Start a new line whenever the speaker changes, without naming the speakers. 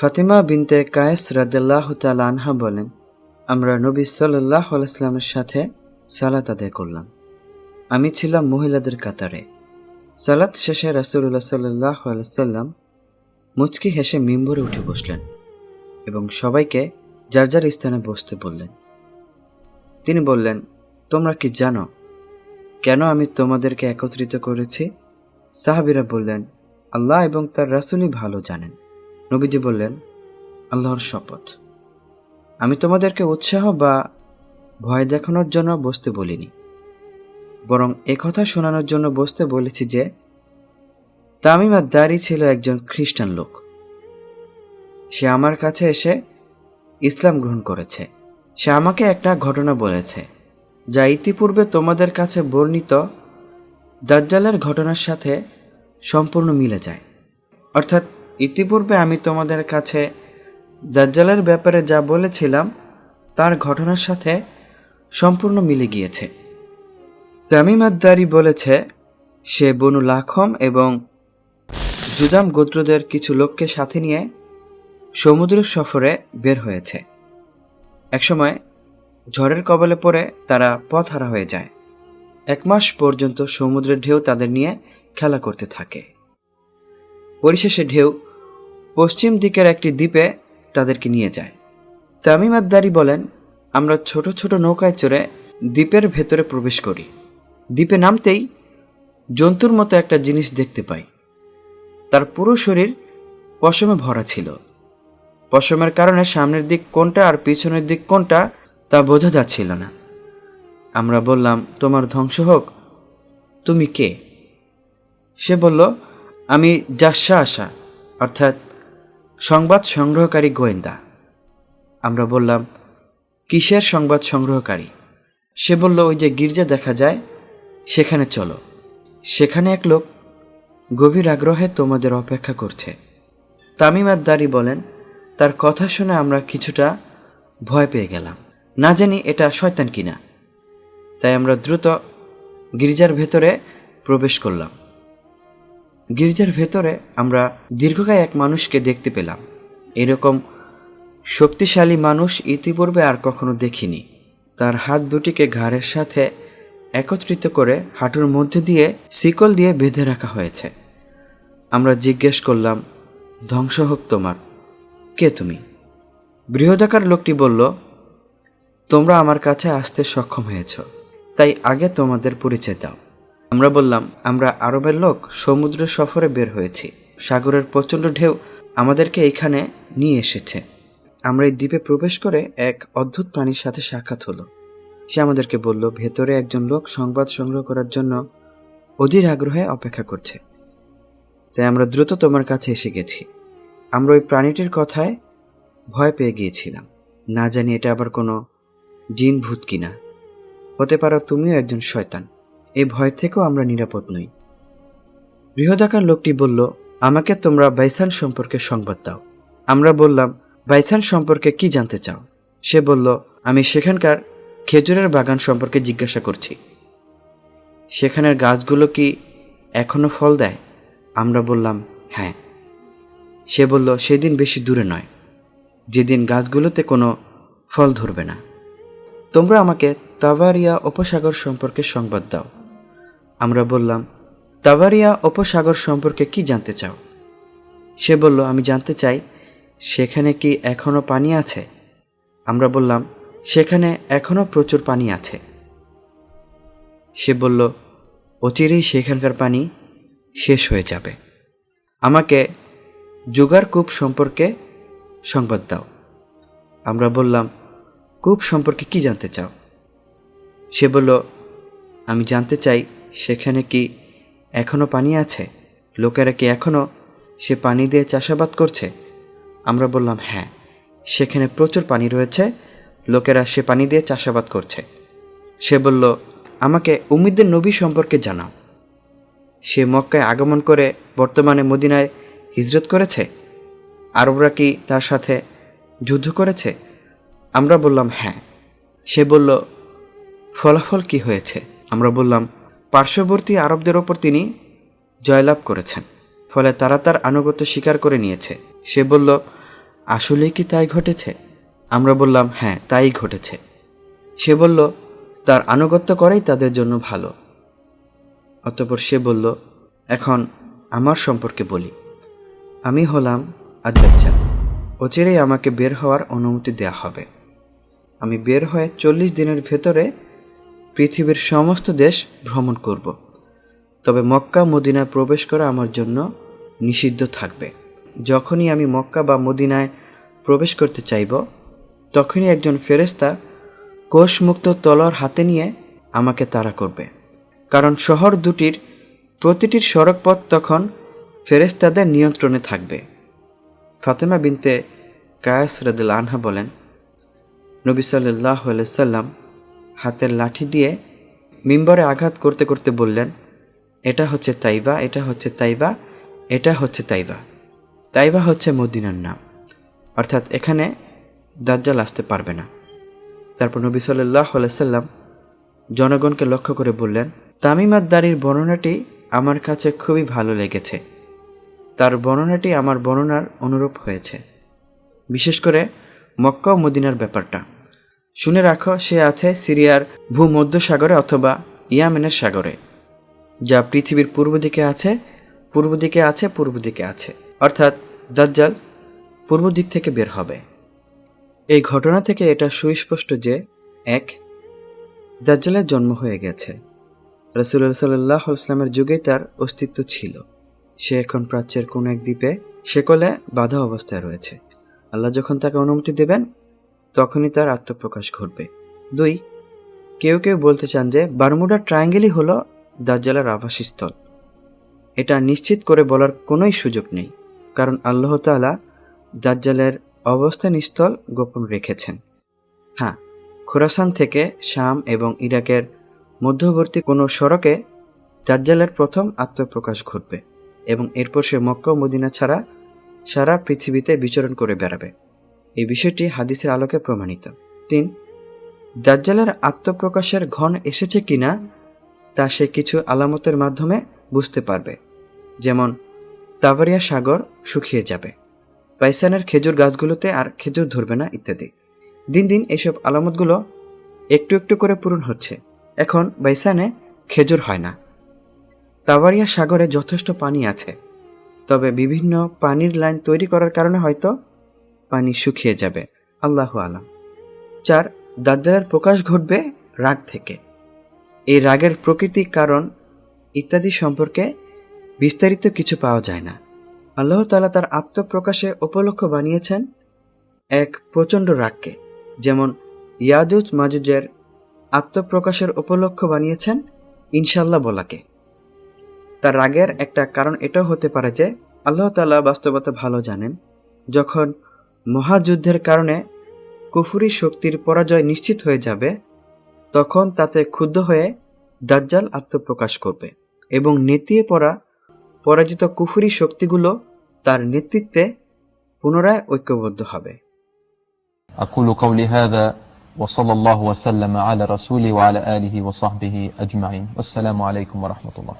ফাতিমা বিনতে কায়েস রাদাল্লাহ আনহা বলেন, আমরা নবী সাল্লাহ সাথে সালাত আদায় করলাম। আমি ছিলাম মহিলাদের কাতারে। সালাত শেষে রাসুল্লাহ সাল্লাহ আলাইসাল্লাম মুচকি হেসে মিম্বরে উঠে বসলেন এবং সবাইকে যার যার স্থানে বসতে বললেন। তিনি বললেন, তোমরা কি জানো কেন আমি তোমাদেরকে একত্রিত করেছি? সাহাবিরা বললেন, আল্লাহ এবং তার রাসুলই ভালো জানেন। নবীজি বললেন, আল্লাহর শপথ। আমি তোমাদেরকে উৎসাহ বা ভয় দেখানোর জন্য বসতে বলিনি। বরং কথা শোনানোর জন্য বসতে বলেছি যে, তামিম দারি ছিল একজন খ্রিস্টান লোক। সে আমার কাছে এসে ইসলাম গ্রহণ করেছে। সে আমাকে একটা ঘটনা বলেছে, যা ইতিপূর্বে তোমাদের কাছে বর্ণিত দাজ্জালের ঘটনার সাথে সম্পূর্ণ মিলে যায়। অর্থাৎ ইতিপূর্বে আমি তোমাদের কাছে দাজ্জালের ব্যাপারে যা বলেছিলাম, তার ঘটনার সাথে সম্পূর্ণ মিলে গিয়েছে। তামিম আদ্দারি বলেছে, সে বনু লাখম এবং জুজাম গোত্রদের কিছু লোককে সাথে নিয়ে সমুদ্র সফরে বের হয়েছে। একসময় ঝড়ের কবলে পড়ে তারা পথ হারা হয়ে যায়। এক মাস পর্যন্ত সমুদ্রের ঢেউ তাদের নিয়ে খেলা করতে থাকে। পরিশেষে ঢেউ পশ্চিম দিকের একটি দ্বীপে তাদেরকে নিয়ে যায়। তামিম আদ্দারি বলেন, আমরা ছোট ছোট নৌকায় চড়ে দ্বীপের ভেতরে প্রবেশ করি। দ্বীপে নামতেই জন্তুর মতো একটা জিনিস দেখতে পাই। তার পুরো শরীর পশমে ভরা ছিল। পশমের কারণে সামনের দিক কোনটা আর পিছনের দিক কোনটা তা বোঝা যাচ্ছিল না। আমরা বললাম, তোমার ধ্বংস হোক, তুমি কে? সে বলল, আমি জাসা আসা অর্থাৎ সংবাদ সংগ্রহকারী গোয়েন্দা। আমরা বললাম, কিসের সংবাদ সংগ্রহকারী? সে বলল, ওই যে গির্জা দেখা যায়, সেখানে চলো। সেখানে এক লোক গভীর আগ্রহে তোমাদের অপেক্ষা করছে। তামিমার দারি বলেন, তার কথা শুনে আমরা কিছুটা ভয় পেয়ে গেলাম। না জানি এটা শয়তান কিনা। তাই আমরা দ্রুত গির্জার ভেতরে প্রবেশ করলাম। গির্জার ভেতরে আমরা দীর্ঘকায় এক মানুষকে দেখতে পেলাম। এরকম শক্তিশালী মানুষ ইতিপূর্বে আর কখনো দেখিনি। তার হাত দুটিকে ঘাড়ের সাথে একত্রিত করে হাঁটুর মধ্যে দিয়ে শিকল দিয়ে বেঁধে রাখা হয়েছে। আমরা জিজ্ঞেস করলাম, ধ্বংস হোক তোমার। কে তুমি? বৃহদাকার লোকটি বলল, তোমরা আমার কাছে আসতে সক্ষম হয়েছ। তাই আগে তোমাদের পরিচয় দাও। আমরা বললাম, আমরা আরবের লোক সমুদ্র সফরে বের হয়েছি। সাগরের প্রচণ্ড ঢেউ আমাদেরকে এখানে নিয়ে এসেছে। আমরা এই দ্বীপে প্রবেশ করে এক অদ্ভুত প্রাণীর সাথে সাক্ষাৎ হলো। সে আমাদেরকে বলল, ভেতরে একজন লোক সংবাদ সংগ্রহ করার জন্য অধীর আগ্রহে অপেক্ষা করছে। তাই আমরা দ্রুত তোমার কাছে এসে গেছি। আমরা ওই প্রাণীটির কথায় ভয় পেয়ে গিয়েছিলাম। না জানি এটা আবার কোনো জিন ভূত কিনা। হতে পারো তুমিও একজন শয়তান। এই ভয় থেকেও আমরা নিরাপদ নই। বৃহদাকার লোকটি বলল, আমাকে তোমরা বাইসান সম্পর্কে সংবাদ দাও। আমরা বললাম, বাইসান সম্পর্কে কি জানতে চাও? সে বলল, আমি সেখানকার খেজুরের বাগান সম্পর্কে জিজ্ঞাসা করছি। সেখানের গাছগুলো কি এখনও ফল দেয়? আমরা বললাম হ্যাঁ। সে বলল, সেদিন বেশি দূরে নয়। যেদিন গাছগুলোতে কোনো ফল ধরবে না। তোমরা আমাকে তাভারিয়া উপসাগর সম্পর্কে সংবাদ দাও। আমরা বললাম তাভারিয়া উপসাগর সম্পর্কে কি জানতে চাও? সে বলল, আমি জানতে চাই, সেখানে কি এখনও পানি আছে? আমরা বললাম, সেখানে এখনও প্রচুর পানি আছে। সে বলল, অচিরেই সেখানকার পানি শেষ হয়ে যাবে। আমাকে জুগার কূপ সম্পর্কে সংবাদ দাও। আমরা বললাম, কূপ সম্পর্কে কি জানতে চাও? সে বলল, আমি জানতে চাই সেখানে কি এখনও পানি আছে? লোকেরা কি এখনও সে পানি দিয়ে চাষাবাদ করছে? আমরা বললাম হ্যাঁ সেখানে প্রচুর পানি রয়েছে, লোকেরা সে পানি দিয়ে চাষাবাদ করছে। সে বলল, আমাকে উমিদের নবী সম্পর্কে জানাও। সে মক্কায় আগমন করে বর্তমানে মদিনায় হিজরত করেছে। আরবরা কি তার সাথে যুদ্ধ করেছে? আমরা বললাম হ্যাঁ। সে বলল, ফলাফল কি হয়েছে? আমরা বললাম পার্শ্ববর্তী আরবদের ওপর তিনি জয়লাভ করেছেন, ফলে তারা তার আনুগত্য স্বীকার করে নিয়েছে। সে বলল, আসলেই কি তাই ঘটেছে? আমরা বললাম হ্যাঁ তাই ঘটেছে। সে বলল, তার আনুগত্য করাই তাদের জন্য ভালো। অতপর সে বলল, এখন আমার সম্পর্কে বলি। আমি হলাম আদাচ্চা অচিরেই আমাকে বের হওয়ার অনুমতি দেয়া হবে। আমি বের হয়ে চল্লিশ দিনের ভেতরে পৃথিবীর সমস্ত দেশ ভ্রমণ করব। তবে মক্কা, মদিনায় প্রবেশ করা আমার জন্য নিষিদ্ধ থাকবে। যখনই আমি মক্কা বা মদিনায় প্রবেশ করতে চাইব, তখনই একজন ফেরেস্তা কোষমুক্ত তলোয়ার হাতে নিয়ে আমাকে তাড়া করবে। কারণ শহর দুটির প্রতিটির সড়কপথ তখন ফেরেস্তাদের নিয়ন্ত্রণে থাকবে। ফাতেমা বিনতে কায়াস রাদিল আনহা বলেন, নবী সাল্লাহ সাল্লাম হাতের লাঠি দিয়ে মিম্বরে আঘাত করতে করতে বললেন, এটা হচ্ছে তাইবা, এটা হচ্ছে তাইবা, এটা হচ্ছে তাইবা। তাইবা হচ্ছে মদিনার নাম। অর্থাৎ এখানে দাজ্জাল আসতে পারবে না। তারপর নবী সাল্লাহ সাল্লাম জনগণকে লক্ষ্য করে বললেন তামিমাদ্দারির বর্ণনাটি আমার কাছে খুবই ভালো লেগেছে। তার বর্ণনাটি আমার বর্ণনার অনুরূপ হয়েছে। বিশেষ করে মক্কা ও মদিনার ব্যাপারটা। শুনে রাখো, সে আছে সিরিয়ার ভূমধ্য সাগরে অথবা ইয়ামেনের সাগরে, যা পৃথিবীর পূর্ব দিকে আছে, পূর্ব দিকে আছে, পূর্ব দিকে আছে। অর্থাৎ দাজ্জাল পূর্ব দিক থেকে বের হবে। এই ঘটনা থেকে এটা সুস্পষ্ট যে, এক, দাজ্জালের জন্ম হয়ে গেছে। রসুল্লাহ সাল্লাহ ইসলামের যুগে তার অস্তিত্ব ছিল। সে এখন প্রাচ্যের কোন এক দ্বীপে, সেকলে বাধা অবস্থায় রয়েছে। আল্লাহ যখন তাকে অনুমতি দেবেন তখনই তার আত্মপ্রকাশ ঘটবে। দুই, কেউ কেউ বলতে চান যে বারমুডা ট্রায়াঙ্গেলই হলো দাজ্জালের আবাসস্থল। এটা নিশ্চিত করে বলার কোনোই সুযোগ নেই, কারণ আল্লাহ তাআলা দাজ্জালের অবস্থান স্থল গোপন রেখেছেন। হ্যাঁ খোরাসান থেকে শাম এবং ইরাকের মধ্যবর্তী কোনো সড়কে দাজ্জালের প্রথম আত্মপ্রকাশ ঘটবে এবং এরপর সে মক্কা মদিনা ছাড়া সারা পৃথিবীতে বিচরণ করে বেড়াবে। এই বিষয়টি হাদিসের আলোকে প্রমাণিত। তিন, দাজ্জালের আত্মপ্রকাশের ঘন এসেছে কিনা, তা সে কিছু আলামতের মাধ্যমে বুঝতে পারবে। যেমন তাবারিয়া সাগর শুকিয়ে যাবে, পাইসানের খেজুর গাছগুলোতে আর খেজুর ধরবে না ইত্যাদি। দিন দিন এইসব আলামতগুলো একটু একটু করে পূরণ হচ্ছে। এখন বাইসানে খেজুর হয় না। তাবারিয়া সাগরে যথেষ্ট পানি আছে, তবে বিভিন্ন পানির লাইন তৈরি করার কারণে হয়তো পানি শুকিয়ে যাবে। আল্লাহ আলাম। চার, দাজ্জালের প্রকাশ ঘটবে রাগ থেকে। এই রাগের প্রকৃতি, কারণ ইত্যাদি সম্পর্কে বিস্তারিত কিছু পাওয়া যায় না। আল্লাহ তালা তার আত্মপ্রকাশে উপলক্ষ বানিয়েছেন এক প্রচণ্ড রাগকে, যেমন ইয়াজুজ মাজুজের আত্মপ্রকাশের উপলক্ষ বানিয়েছেন ইনশাল্লাহ বলাকে। তার রাগের একটা কারণ এটাও হতে পারে যে আল্লাহ তালা বাস্তবতা ভালো জানেন, যখন মহাযুদ্ধের কারণে কুফুরি শক্তির পরাজয় নিশ্চিত হয়ে যাবে তখন তাতে ক্ষুব্ধ হয়ে দাজ্জাল আত্মপ্রকাশ করবে এবং নেতিয়ে পড়া পরাজিত কুফুরি শক্তিগুলো তার নেতৃত্বে পুনরায় ঐক্যবদ্ধ হবে
أقول قولي هذا وصلى الله وسلم على رسوله وعلى آله وصحبه أجمعين والسلام عليكم ورحمة الله